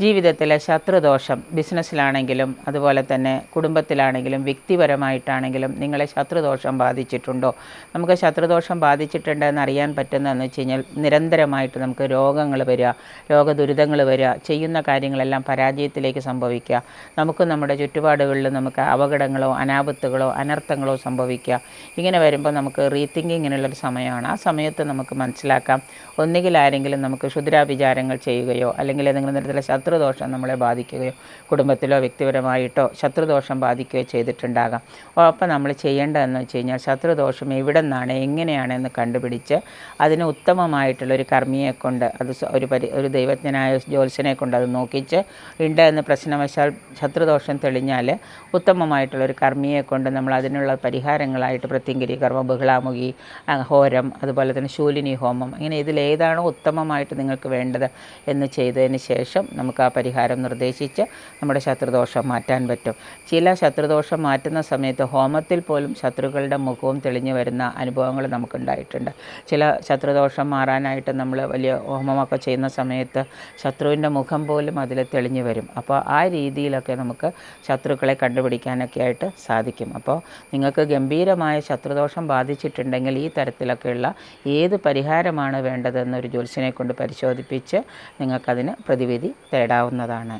ജീവിതത്തിലെ ശത്രുദോഷം ബിസിനസ്സിലാണെങ്കിലും അതുപോലെ തന്നെ കുടുംബത്തിലാണെങ്കിലും വ്യക്തിപരമായിട്ടാണെങ്കിലും നിങ്ങളെ ശത്രുദോഷം ബാധിച്ചിട്ടുണ്ടോ? നമുക്ക് ശത്രുദോഷം ബാധിച്ചിട്ടുണ്ടെന്ന് അറിയാൻ പറ്റുന്നതെന്ന് വെച്ച് കഴിഞ്ഞാൽ നിരന്തരമായിട്ട് നമുക്ക് രോഗങ്ങൾ വരിക രോഗദുരിതങ്ങൾ വരിക ചെയ്യുന്ന കാര്യങ്ങളെല്ലാം പരാജയത്തിലേക്ക് സംഭവിക്കുക. നമുക്ക് നമ്മുടെ ചുറ്റുപാടുകളിൽ നമുക്ക് അപകടങ്ങളോ അനാപത്തുകളോ അനർത്ഥങ്ങളോ സംഭവിക്കുക. ഇങ്ങനെ വരുമ്പോൾ നമുക്ക് റീതിങ്കിങ്ങിനുള്ളൊരു സമയമാണ്. ആ സമയത്ത് നമുക്ക് മനസ്സിലാക്കാം. ഒന്നുകിൽ ആരെങ്കിലും നമുക്ക് ക്ഷുദ്രാഭിചാരങ്ങൾ ചെയ്യുകയോ അല്ലെങ്കിൽ ഏതെങ്കിലും തരത്തിലുള്ള ശത്രുദോഷം നമ്മളെ ബാധിക്കുകയോ കുടുംബത്തിലോ വ്യക്തിപരമായിട്ടോ ശത്രുദോഷം ബാധിക്കുകയോ ചെയ്തിട്ടുണ്ടാകാം. അപ്പോൾ നമ്മൾ ചെയ്യേണ്ടതെന്ന് വെച്ച് കഴിഞ്ഞാൽ ശത്രുദോഷം എവിടെ നിന്നാണ് എങ്ങനെയാണെന്ന് കണ്ടുപിടിച്ച് അതിന് ഉത്തമമായിട്ടുള്ള ഒരു കർമ്മിയെ കൊണ്ട് അത് ഒരു പരി ഒരു ദൈവജ്ഞനായ ജ്യോത്സ്യനെ കൊണ്ട് അത് നോക്കിച്ച് ഉണ്ട് എന്ന് പ്രശ്നവശാൽ ശത്രുദോഷം തെളിഞ്ഞാൽ ഉത്തമമായിട്ടുള്ള ഒരു കർമ്മിയെ കൊണ്ട് നമ്മൾ അതിനുള്ള പരിഹാരങ്ങളായിട്ട് പ്രത്യങ്കിരി കർമ്മ ബഹുളാമുഖി ഹോരം അതുപോലെ തന്നെ ശൂലിനി ഹോമം ഇങ്ങനെ ഇതിലേതാണോ ഉത്തമമായിട്ട് നിങ്ങൾക്ക് വേണ്ടത് എന്ന് ചെയ്തതിന് ശേഷം നമുക്ക് ആ പരിഹാരം നിർദ്ദേശിച്ച് നമ്മുടെ ശത്രുദോഷം മാറ്റാൻ പറ്റും. ചില ശത്രുദോഷം മാറ്റുന്ന സമയത്ത് ഹോമത്തിൽ പോലും ശത്രുക്കളുടെ മുഖവും തെളിഞ്ഞു വരുന്ന അനുഭവങ്ങൾ നമുക്കുണ്ടായിട്ടുണ്ട്. ചില ശത്രുദോഷം മാറാനായിട്ട് നമ്മൾ വലിയ ഹോമമൊക്കെ ചെയ്യുന്ന സമയത്ത് ശത്രുവിന്റെ മുഖം പോലും അതിൽ തെളിഞ്ഞു വരും. അപ്പോൾ ആ രീതിയിലൊക്കെ നമുക്ക് ശത്രുക്കളെ കണ്ടുപിടിക്കാനൊക്കെ ആയിട്ട് സാധിക്കും. അപ്പോൾ നിങ്ങൾക്ക് ഗംഭീരമായ ശത്രുദോഷം ബാധിച്ചിട്ടുണ്ടെങ്കിൽ ഈ തരത്തിലൊക്കെയുള്ള ഏത് പരിഹാരമാണ് വേണ്ടതെന്നൊരു ജ്യോത്സ്യനെ കൊണ്ട് പരിശോധിപ്പിച്ച് നിങ്ങൾക്കതിന് പ്രതിവിധി തേടാവുന്നതാണ്